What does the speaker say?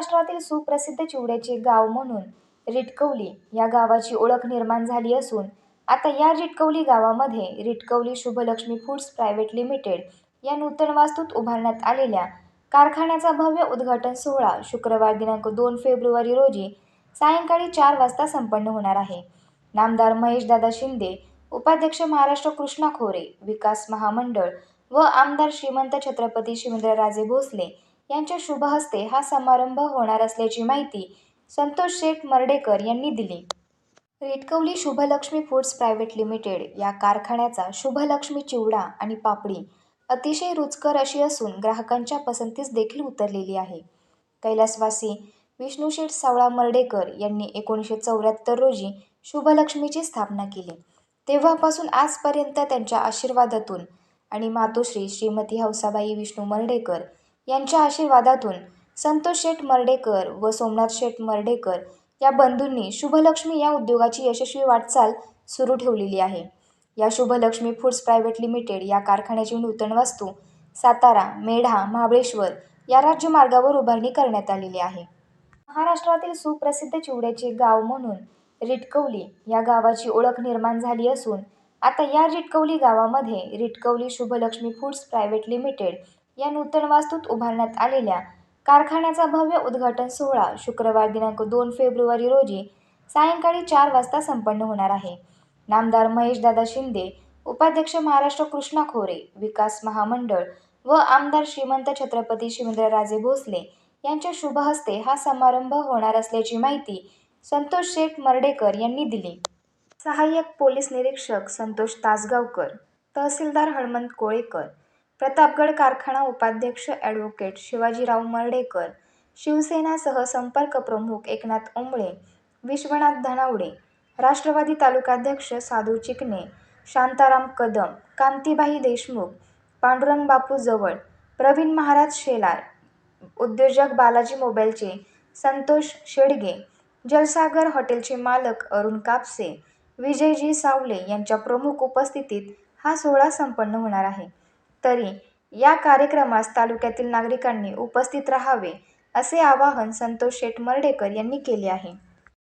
महाराष्ट्रातील सुप्रसिद्ध चिवड्याचे गाव म्हणून रिटकवली या गावाची ओळख निर्माण झाली असून आता या रिटकवली गावामध्ये Ritkavali Shubhalakshmi foods private limited या नूतन वास्तूत उभारण्यात आलेल्या कारखान्याचा भव्य उद्घाटन सोहळा शुक्रवार दिनांक दोन फेब्रुवारी रोजी सायंकाळी चार वाजता संपन्न होणार आहे. नामदार महेशदादा शिंदे उपाध्यक्ष महाराष्ट्र कृष्णा खोरे विकास महामंडळ व आमदार श्रीमंत छत्रपती शिवेंद्रराजे भोसले यांच्या शुभहस्ते हा समारंभ होणार असल्याची माहिती संतोष शेठ मर्डेकर यांनी दिली. Retkavali Shubhalakshmi foods private limited या कारखान्याचा शुभलक्ष्मी चिवडा आणि पापडी अतिशय रुचकर अशी असून ग्राहकांच्या पसंतीस देखील उतरलेली आहे. कैलासवासी विष्णुशेठ सावळा मर्डेकर यांनी एकोणीसशे चौऱ्याहत्तर रोजी शुभलक्ष्मीची स्थापना केली. तेव्हापासून आजपर्यंत त्यांच्या आशीर्वादातून आणि मातोश्री श्रीमती हौसाबाई विष्णू मर्डेकर यांच्या आशीर्वादातून संतोष शेठ मर्डेकर व सोमनाथ शेठ मर्डेकर या बंधूंनी शुभलक्ष्मी या उद्योगाची यशस्वी वाटचाल सुरू ठेवलेली आहे. या शुभलक्ष्मी फूड्स प्रायव्हेट लिमिटेड या कारखान्याची नूतन वास्तू सातारा मेढा महाबळेश्वर या राज्यमार्गावर उभारणी करण्यात आलेली आहे. महाराष्ट्रातील सुप्रसिद्ध चिवड्याचे गाव म्हणून रिटकवली या गावाची ओळख निर्माण झाली असून आता या रिटकवली गावामध्ये Ritkavali Shubhalakshmi foods private limited या नूतन वास्तूत उभारण्यात आलेल्या कारखान्याचा भव्य उद्घाटन सोहळा शुक्रवार दिनांक दोन फेब्रुवारी रोजी सायंकाळी चार वाजता संपन्न होणार आहे. नामदार महेशदादा शिंदे उपाध्यक्ष महाराष्ट्र कृष्णा खोरे विकास महामंडळ व आमदार श्रीमंत छत्रपती शिवेंद्रराजे भोसले यांच्या शुभ हस्ते हा समारंभ होणार असल्याची माहिती संतोष शेठ मर्डेकर यांनी दिली. सहाय्यक पोलीस निरीक्षक संतोष तासगावकर तहसीलदार हणमंत कोळेकर प्रतापगड कारखाना उपाध्यक्ष ॲडव्होकेट शिवाजीराव मर्डेकर शिवसेना संपर्क प्रमुख एकनाथ ओंबळे विश्वनाथ धनावडे राष्ट्रवादी तालुकाध्यक्ष साधू चिकणे शांताराम कदम कांतीबाई देशमुख पांडुरंग बापू जवळ प्रवीण महाराज शेलार उद्योजक बालाजी मोबाईलचे संतोष शेडगे जलसागर हॉटेलचे मालक अरुण कापसे विजयजी सावले यांच्या प्रमुख उपस्थितीत हा सोहळा संपन्न होणार आहे. तरी या कार्यक्रमास तालुक्यातील नागरिकांनी उपस्थित राहावे असे आवाहन संतोष शेठ मर्डेकर यांनी केले आहे.